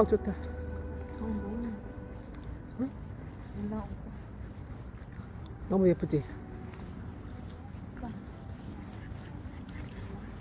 전망 좋다. 너무 예쁘지?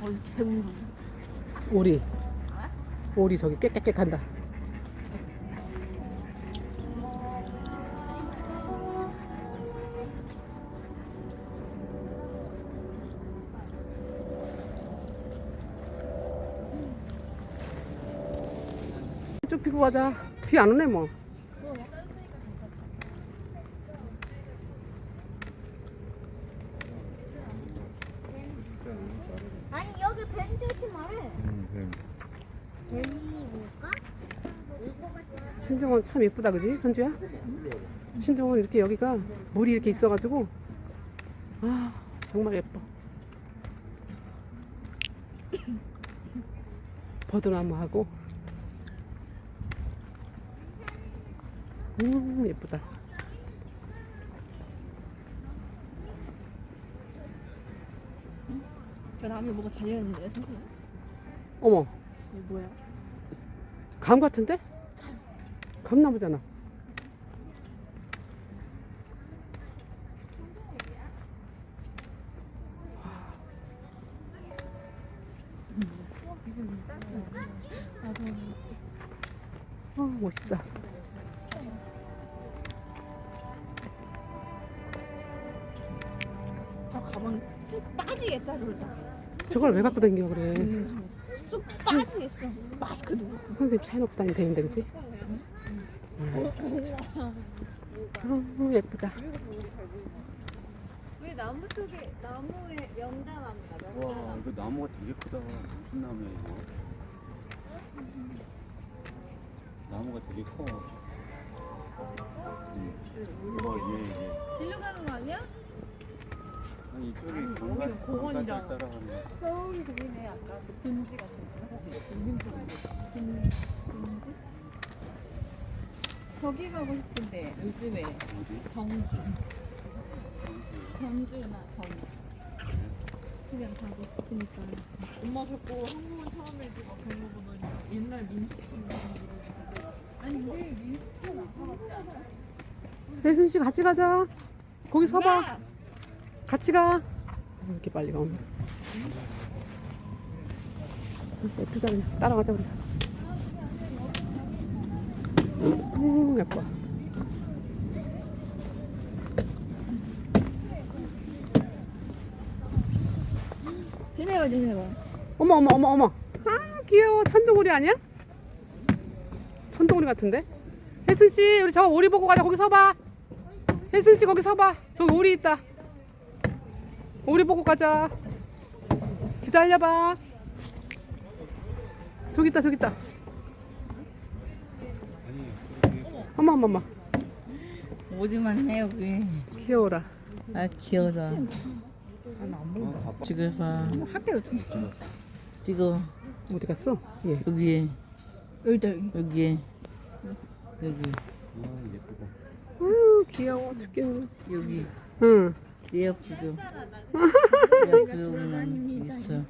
어디 개운 오리. 오리 저기 깨깨깨 한다. 쭉 피고 가자. 비 안 오네 뭐. 아니 여기 벤트 있지 말해. 뱀이 뭘까? 않아? 신정원 참 예쁘다 그지 현주야? 신정원 이렇게 여기가 물이 이렇게 있어가지고 아 정말 예뻐 버드나무하고 음 예쁘다 그 나무에 뭐가 달려있는데 선생님? 어머 이거 뭐야? 감 같은데? 감나무잖아 아 멋있다 가방 쑥 빠지겠다 그러다. 저걸 왜 갖고 다니려 그래? 쑥 빠지겠어. 마스크도 선생님 차에 놓고 다니면 되는데 그지? 아, 예쁘다. 왜 나무 쪽에 나무에 명자나무다 와 이거 나무가 되게 크다. 무슨 나무야 이거? 나무가 되게 커. 응. 이거 얘 얘. 일로 가는 거 아니야? 아니 이쪽이. 강가를 따라가는 저기 그리네 아까 그 분지 같은 거. 그치? 분지 분지? 저기 가고 싶은데 요즘에? 경주. 경주나 경주. 그냥 가고 싶으니까. 엄마 자꾸 한국은 처음에 지금 그런 거 보더니 옛날 민속촌 아니 우리 민속촌 안 가봤지 않아? 혜순 씨 같이 가자. 거기 서봐 같이 가. 이렇게 빨리 가오네 예쁘다 그냥 따라가자 우리. 음 예뻐. 지내봐 지내봐 어머 어머 어머 어머. 아 귀여워. 천둥오리 아니야? 천둥오리 같은데? 혜순 씨 우리 저 오리 보고 가자. 거기 서봐. 혜순 씨 거기 서봐. 저기 오리 있다 오리 보고 가자. 기다려봐. 저기 있다 저기 있다. 어머 어머 어머. 오지만 해 여기. 귀여워라. 아 귀여워서. 지금 봐 학교 어디 갔어? 예. 여기. 여기다 여기. 여기. 여기. 아 예쁘다 아유 귀여워 죽겠네. 여기. 응 그냥 있어.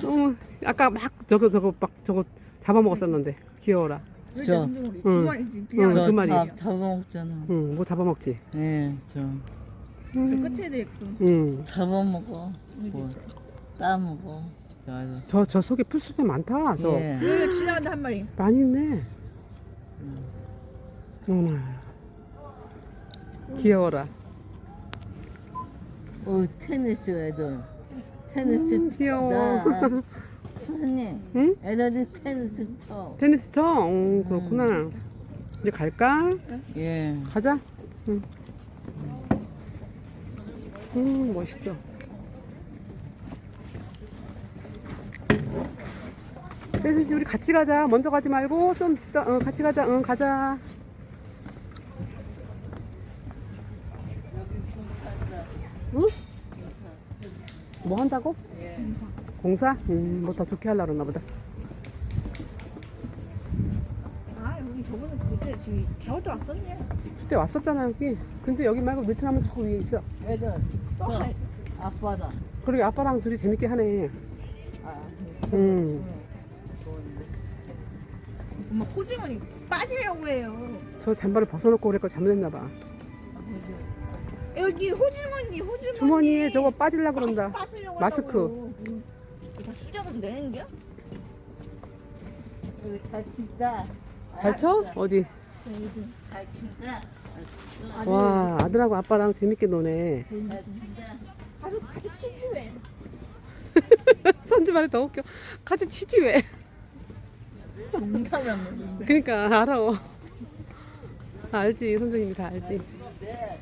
너무 아까 막 저거 저거 막 저거 잡아먹었었는데. 귀여워라. 저, 응. 응, 저 두 마리. 잡- 잡아먹잖아. 응 뭐 잡아먹지. 예저. 저 끝에도 있고. 응. 잡아먹어. 뭐 따먹어. 맞아 저, 저 속에 풀숲이 많다. 저. 예. 여기 지나간다 한 마리. 많이 있네. 어머나. 귀여워라. 어 테니스 애들 테니스 음, 귀여워. 나, 선생님 응? 애들이 테니스 쳐 테니스 쳐? 어, 그렇구나. 이제 갈까? 예. 가자. 응. 음, 멋있어. 혜수 씨, 우리 같이 가자. 먼저 가지 말고 좀 이따, 어, 같이 가자. 응, 가자. 응? 뭐 한다고? 공사? 음, 뭐 더 좋게 하려고 그러나 보다. 아 여기 저번에 그때 저기 겨울도 왔었네 그때 왔었잖아, 여기. 근데 여기 말고 베트남은 저 위에 있어. 애들 또저 갈- 아빠다 그러게 아빠랑 둘이 재밌게 하네. 아, 음. 엄마 호징언이 빠지려고 해요. 저 잠바를 벗어놓고 그랬걸 잘못했나 봐. 여기 호징언니 호징언니. 주머니에 저거 빠질라 그런다. 빠지려고 마스크. 응. 다 수정은 되는겨? 여기 잘 친다. 잘 쳐? 어디? 잘 친다. 와 아들하고 아빠랑 재밌게 노네. 잘 친다. 가서 같이 치지 왜? 선주 말이 더 웃겨. 같이 치지 왜? 농담이 안 되는데. 그러니까 알아. 알지 선생님이 다 알지. 자,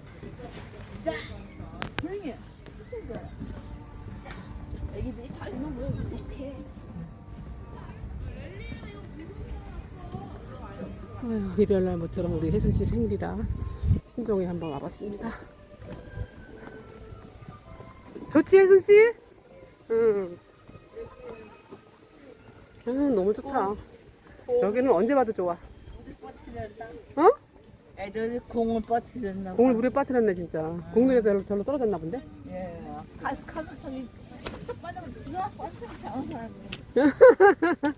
일요일 날 모처럼 우리 혜순 씨 생일이라 신종에 한번 와봤습니다. 좋지 혜순 씨? 응. 응 너무 좋다. 여기는 언제 봐도 좋아. 어? 애들이 공을 빠뜨렸나 봐. 공을 물에 빠뜨렸네 진짜. 공들에 별로, 별로 떨어졌나 본데? 예. 가, 가서 저기 빠져서 들어와서 왔으면 잘하는 사람이.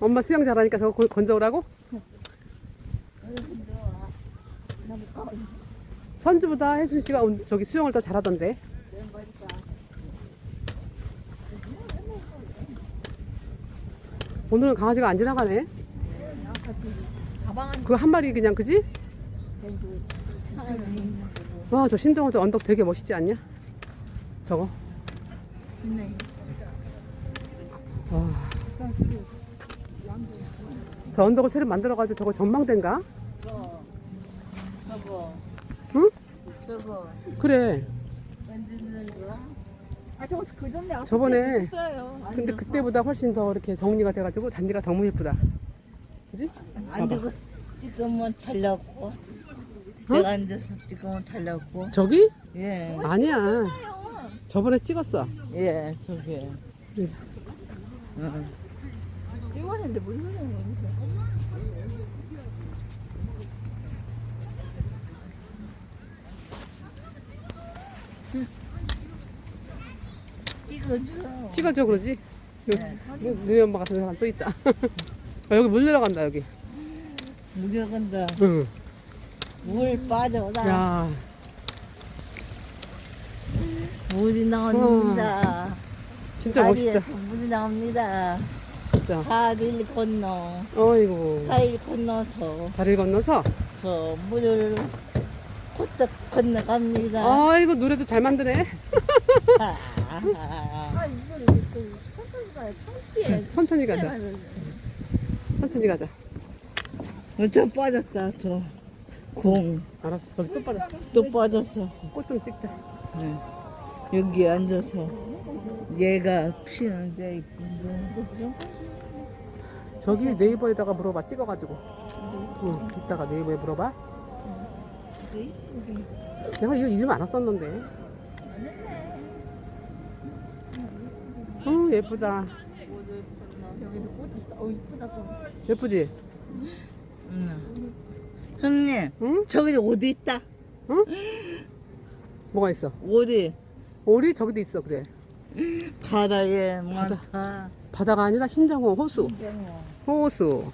엄마 수영 잘하니까 저거 거- 건져오라고? 선주보다 혜순 씨가 운- 저기 수영을 더 잘하던데. 오늘은 강아지가 안 지나가네. 가방 안그한 마리 그냥 그지? 와 저 신정호 저 언덕 되게 멋있지 않냐? 저거. 있네. 와. 저 언덕을 새로 만들어가지고 저거 전망대인가? 저거. 응? 저거. 그래. 만드는 거. 아, 저거 그 전에 저번에. 근데 그때보다 훨씬 더 이렇게 정리가 돼가지고 잔디가 너무 예쁘다. 그지? 안 되고 찍으면 잘 나고. 내가 앉아서 찍으면 잘 나고. 저기? 예. 아니야. 저번에 찍었어. 예, 저기. 예. 응. 찍었는데 못 찍는 거 찍어줘. 찍어줘 그러지? 네. 너희 엄마 같은 사람 또 있다. 어, 여기 물 내려간다 여기. 무조건다. 응. 물 빠져라. 야, 물이 나옵니다. 진짜 멋있다. 다리에서 물이 나옵니다. 진짜. 다리를 건너. 어이구. 다리를 건너서 다리를 건너서. 서 물을 호떡 건너갑니다. 아이고 노래도 잘 만드네. 아, 아, 이거 천천히 가요. 청기에. 천천히 가자. 천천히 가자. 저 빠졌다. 저 공. 알았어. 저기 또 빠졌어. 또 빠졌어. 꽃 좀 찍자. 네. 여기 앉아서 얘가 피는 데 있고. 저기 네이버에다가 물어봐. 찍어가지고. 응. 이따가 네이버에 물어봐. 내가 이거 이름 알았었는데. 어 예쁘다. 여기도 꽃 있다. 어 이쁘다. 예쁘지? 응. 형님, 응? 저기 옷 있다. 뭐가 있어? 옷이 오리 저기도 있어. 그래. 바다에 많다. 바다가 아니라 신정호 호수. 호수.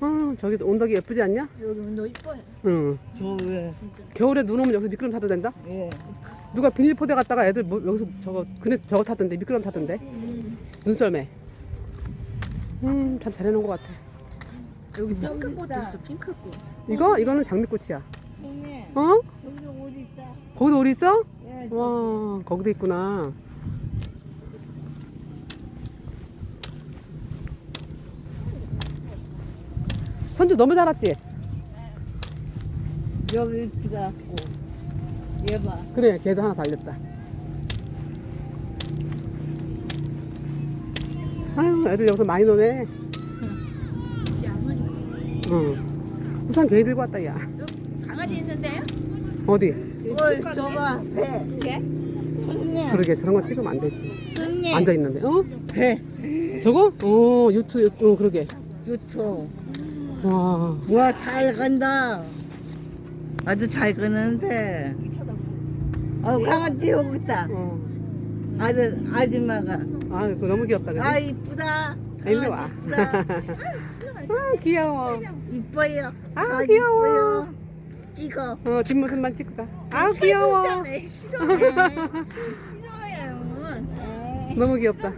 응, 저기 온덕이 예쁘지 않냐? 여기 너 이뻐요. 응. 저 왜? 겨울에 눈 오면 여기서 미끄럼 타도 된다? 예. 누가 비닐포대 갔다가 애들 뭐 여기서 저거 그네 저거 타던데 미끄럼 타던데 눈썰매. 음, 참 잘해놓은 것 같아. 여기 핑크꽃도 있어. 핑크꽃. 이거 이거는 장미꽃이야. 형님, 어? 여기 옷 있다. 거기도 오리 있어? 예. 와, 거기도 있구나. 선주 너무 잘았지? 여기 이쁘다. 얘 봐. 그래, 걔도 하나 달렸다. 아유, 애들 여기서 많이 노네. 응. 우산 괜히 들고 왔다, 야. 강아지 있는데요? 어디? 어, 저봐 배. 배? 손님. 그러게, 저런 거 찍으면 안 되지. 손님. 앉아있는데, 어? 배. 저거? 어, 유튜브, 유- 어, 그러게. 유튜브. 와, 와, 잘 간다. 아주 잘 가는데. 어, 강아지 여기 있다. 어. 아들, 아줌마가. 아, 그거 너무 귀엽다, 그래? 아, 이쁘다. 일로 와. 아, 귀여워. 이뻐요. 아, 아, 귀여워. 이뻐요. 찍어. 어, 뒷모습만 찍고 가. 아, 귀여워. 싫어해. 싫어요. 에이. 너무 귀엽다.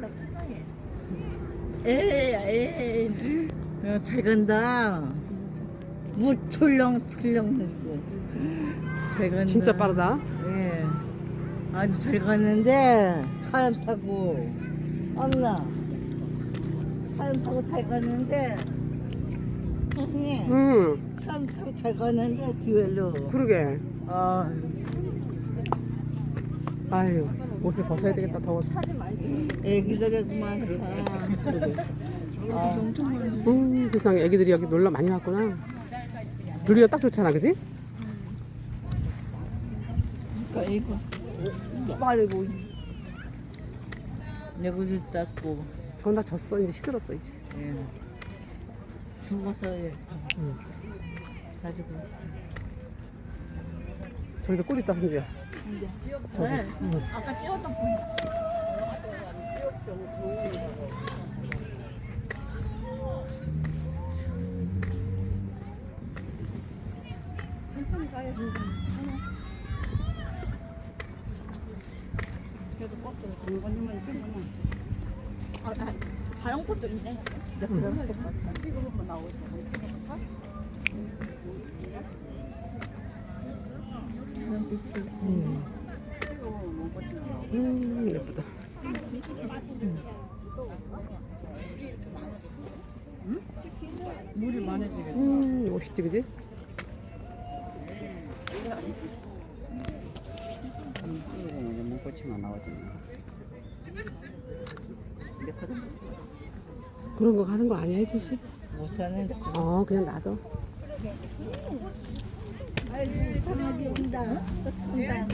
에이, 에이. 야, 잘 간다. 무 출렁출렁. 잘 간다. 진짜 빠르다. 예. 아주 잘 가는데 사람 타고 엄나 사람 타고 잘 가는데 선생님 응, 사람 타고 잘 가는데 뒤로 그러게. 아 아유, 옷을 벗어야 되겠다, 더워서. 애기들이 그만 아, 음, 세상에 애기들이 여기 놀러 많이 왔구나. 놀기가 딱 좋잖아, 그지? 이거 말해 보이 내구도 닦고 전다 졌어, 이제 시들었어, 이제. 예. 죽어서 예. 응. 가지고 저기도 꿀 있다, 선주야. 네. 아까 찍었던 분 있네. 음, 예쁘다. 물이 많아지게. 음, 멋있지, 그지? 문고치만 나오잖아. 그런 거 하는 거 아니야, 혜수 씨? 우선은 어, 그냥 놔둬. 강아지 온다. 온다.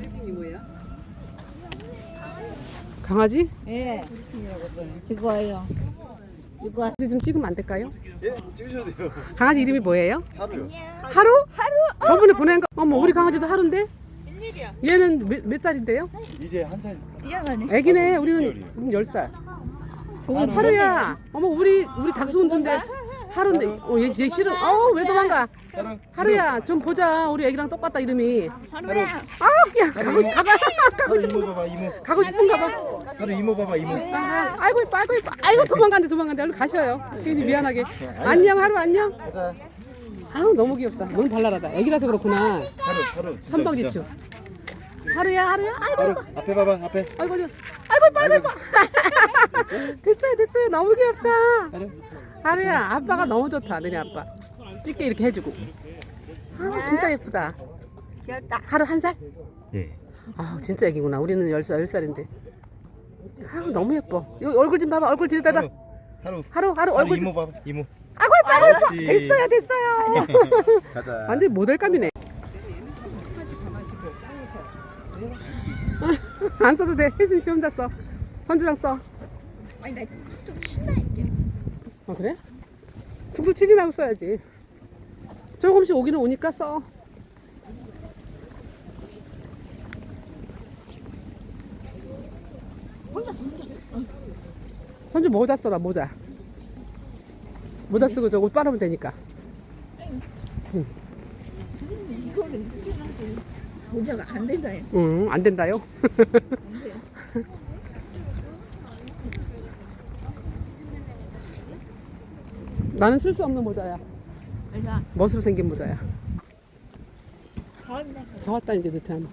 강아지? 예. 지고 와요. 이거 와. 좀 찍으면 안 될까요? 예, 찍으셔도 돼요. 강아지 이름이 뭐예요? 하루요. 하루? 하루? 저번에 보낸 거. 어머, 우리 강아지도 하루인데? 웬일이야? 얘는 몇, 몇 살인데요? 이제 한 살. 뛰어가네. 애기네. 우리는 우린 열 살. 하루. 하루야. 어머, 우리 우리 닥스훈드인데 하루인데. 어, 얘, 얘 싫어. 어, 왜 도망가? 하루. 하루야, 좀 보자. 우리 애기랑 똑같다 이름이. 하루. 아, 그냥 가고 싶, 가봐. 가고 싶은 이모 거. 봐봐 이모. 가고 싶은가 봐. 하루 이모 봐봐 이모. 아, 아이고 이뻐, 아이고 이뻐. 아이고 도망간대, 도망간대. 얼른 가셔요. 괜히 미안하게. 안녕, 하루 안녕. 가자. 아우 너무 귀엽다. 너무 발랄하다. 애기라서 그렇구나. 하루 하루. 진짜, 선박지추. 하루야, 하루야. 아이고, 하루 앞에 봐봐 앞에. 아이고, 아이고, 아이고, 아이고, 아이고. 됐어요, 됐어요. 너무 귀엽다. 하루. 하루야, 아빠가 너무 좋다. 너네 아빠. 찍게 이렇게 해주고. 아, 진짜 예쁘다. 귀엽다. 하루 한 살? 예. 아, 진짜 애기구나. 우리는 열 살, 열 살인데. 아, 너무 예뻐. 여기 얼굴 좀 봐봐. 얼굴 뒤에다가. 하루. 하루. 하루, 하루 하루 얼굴. 이모 봐봐 이모. 아이고, 아이고, 그렇지. 됐어요, 됐어요. 가자. 완전 모델감이네. 안 써도 돼. 혜순 씨 혼자 써. 선주랑 써. 아니 나 툭툭 있게. 아 그래? 툭툭 치지 말고 써야지. 조금씩 오기는 오니까 써. 혼자서 혼자서. 선주 모자 써라 모자. 모자 쓰고 저옷 빨으면 되니까. 이거를 이렇게 해가지고 모자가 안 된다요. 응, 안 된다요. 나는 쓸 수 없는 모자야. 알자. 멋으로 생긴 모자야. 다음 날 다 왔다 이제 베트남.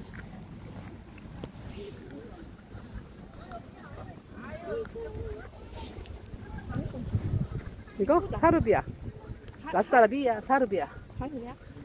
이거 사르비아. 라사라비아 사르비아. 하루야.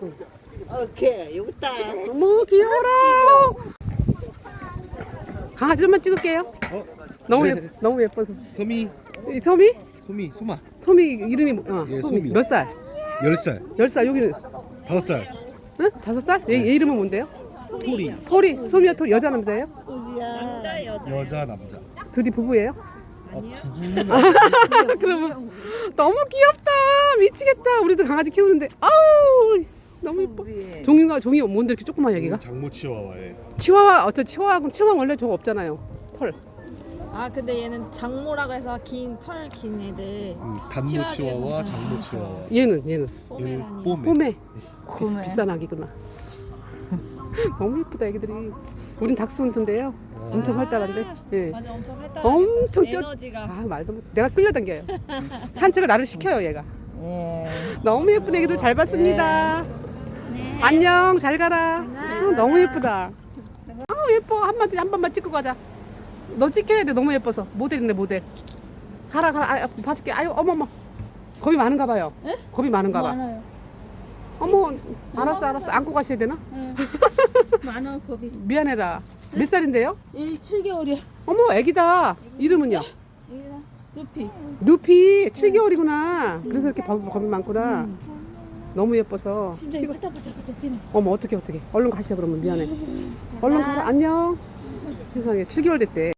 오케이 여기 있다. 어머, 귀여워라. 강아지 좀만 찍을게요. 어? 너무 네. 예, 너무 예뻐서. 소미. 이 소미? 소미 소마 소미 이름이 뭐- 어, 예, 소미. 소미. 몇 살? 열 살, 열 살 여기는 다섯 살. 응? 다섯 살? 얘, 얘 이름은 뭔데요? 토리. 토리 소미야 토리 여자 남자예요? 여자 남자. 둘이 부부예요? 아, 그러면 너무 귀엽다 미치겠다 우리도 강아지 키우는데 아우 너무 예뻐. 종이가 종이 뭔데 이렇게 조그만 여기가? 장모 치와와에. 치와와 어쩌 치와와 그럼 치와 원래 저거 없잖아요. 털. 아 근데 얘는 장모라고 해서 긴 털 긴 애들. 단모 치와와에서. 치와와, 장모 치와와. 얘는 얘는. 포메라니. 뽀메. 뽀메 봄에 비싼 아기구나. 너무 예쁘다 애기들이. 우린 닥스훈트인데요. 엄청 활달한데? 예. 맞아 엄청 활달하겠다. 엄청 뛰어. 에너지가. 아 말도 못 내가 끌려당겨요. 산책을 나를 시켜요 얘가. 예. 너무 예쁜 애기들 잘 봤습니다. 안녕, 잘 가라. 어, 너무 예쁘다. 아 예뻐. 한번 한 번만 찍고 가자. 너 찍혀야 돼. 너무 예뻐서. 모델이네 모델. 가라 가라. 아, 봐줄게. 아유 어머머. 겁이 많은가 봐요. 겁이 많은가 봐. 많아요. 어머, 알았어 알았어. 안고 가셔야 되나? 많아 겁이. 미안해라. 몇 살인데요? 1 7개월이야. 어머, 애기다. 이름은요? 루피. 루피 7개월이구나. 그래서 이렇게 겁, 겁이 많구나. 너무 예뻐서. 심장이 바짝바짝바짝 뛰는. 어머 어떻게 어떻게 얼른 가시죠 그러면. 미안해. 얼른 가라 안녕. 세상에 7개월 됐대